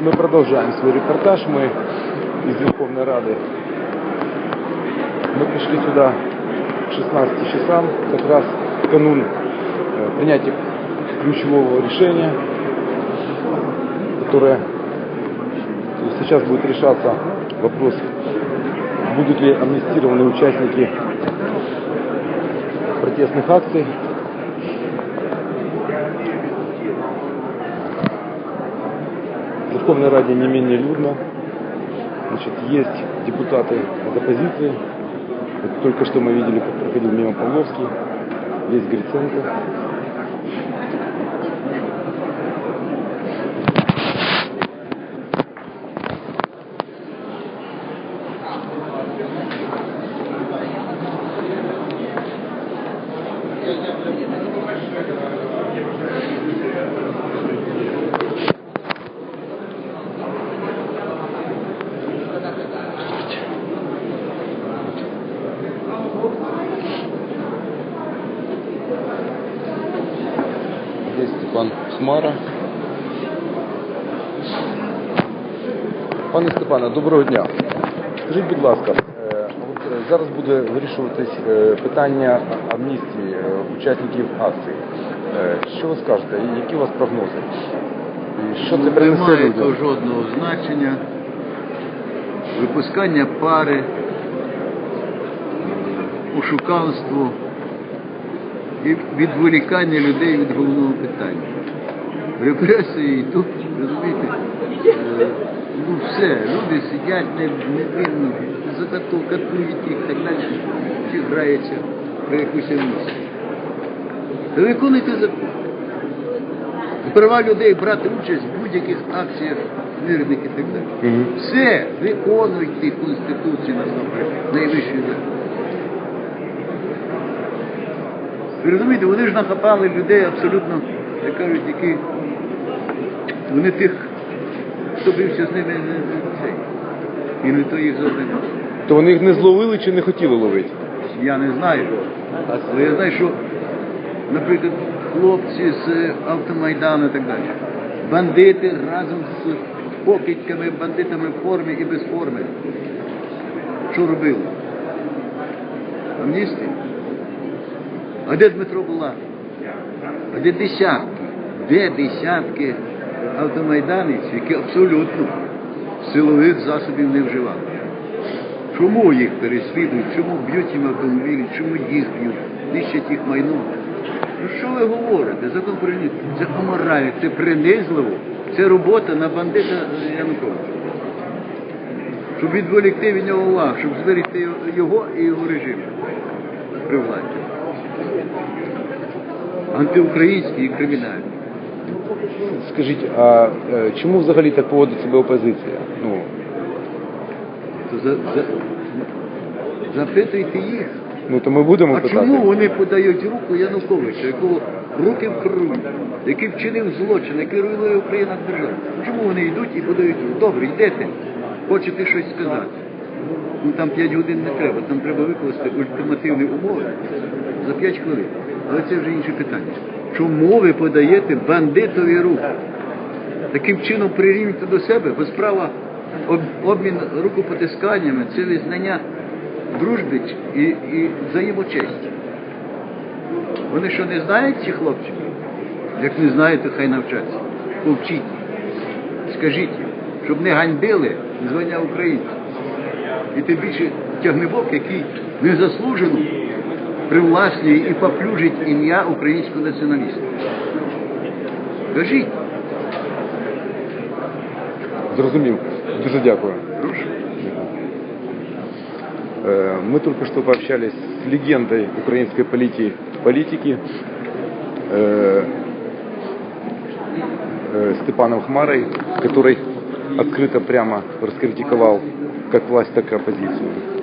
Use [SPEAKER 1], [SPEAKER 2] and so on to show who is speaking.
[SPEAKER 1] мы продолжаем свой репортаж. Мы из Верховной Рады. Мы пришли сюда к 16 часам, как раз канун э, принятия ключевого решения, которое сейчас будет решаться вопрос, будут ли амнистированы участники протестных акций. Верховной Раде не менее людно. Значит, есть депутаты от оппозиции. Вот только что мы видели, как проходил мимо Павловский, есть Гриценко. Є Степан Смара. Пане Степане, доброго дня. Скажіть, будь ласка, е, от е, зараз буде вирішуватись е, питання амністії учасників акції. Що ви скажете? Які у вас прогнози? Що це принесе
[SPEAKER 2] Немає
[SPEAKER 1] людям?
[SPEAKER 2] то жодного значення. Випускання пари, ушуканство і відволікання людей від головного питання. Репресії і тут, розумієте, е, ну все, люди сидять не- невинно, закату, катують їх так далі, чи граються про якусь. Та виконуйте закон права людей брати участь в будь-яких акціях мирних і так далі. Все, виконуйте Конституцію насамперед, найвищої влади. Ви розумієте, вони ж нахапали людей абсолютно, як кажуть, які вони тих, хто бився з ними, не, не цей. І не то їх завдання.
[SPEAKER 1] То вони їх не зловили чи не хотіли ловити?
[SPEAKER 2] Я не знаю. Але я знаю, що, наприклад, хлопці з автомайдану і так далі. Бандити разом з покидьками, бандитами в формі і без форми. Що робили? Амністія? А де Дмитро була? А де десятки? Де десятки автомайданівців, які абсолютно силових засобів не вживали? Чому їх переслідують, чому б'ють їм автомобілі, чому їх б'ють, нищать їх майно? Ну що ви говорите? Закон війну. Це аморально, це принизливо, це робота на бандита Януковича. Щоб відволікти від нього увагу, щоб зберегти його і його режим при владі. Антиукраїнський і кримінальний.
[SPEAKER 1] Скажіть, а е, чому взагалі так поводить себе опозиція? Ну,
[SPEAKER 2] То за, за, запитуйте їх.
[SPEAKER 1] ну то ми будемо
[SPEAKER 2] А
[SPEAKER 1] питати.
[SPEAKER 2] чому вони подають руку Януковичу, якого руки в крові, який вчинив злочин, який руйнує Україну як державу? Чому вони йдуть і подають руку? Добре, йдете, хочете щось сказати. Ну там 5 годин не треба, там треба викласти ультимативні умови за 5 хвилин. Але це вже інше питання. Чому ви подаєте бандитові руку? Таким чином прирівнюєте до себе, бо справа об- обмін рукопотисканнями це визнання дружби і, і взаємочесті. Вони що не знають ці хлопці? Як не знають, то хай навчаться. Повчіть. Скажіть щоб не ганьбили звання українців. І тим більше тягнебок, який незаслужено привласнює і поплюжить ім'я українського націоналіста. Кажіть,
[SPEAKER 1] Зрозумів. Дуже дякую.
[SPEAKER 2] прошу.
[SPEAKER 1] Э, Мы только что пообщались с легендой украинской политики, политики э, э, Степаном Хмарой, который открыто прямо раскритиковал как власть, так и оппозицию.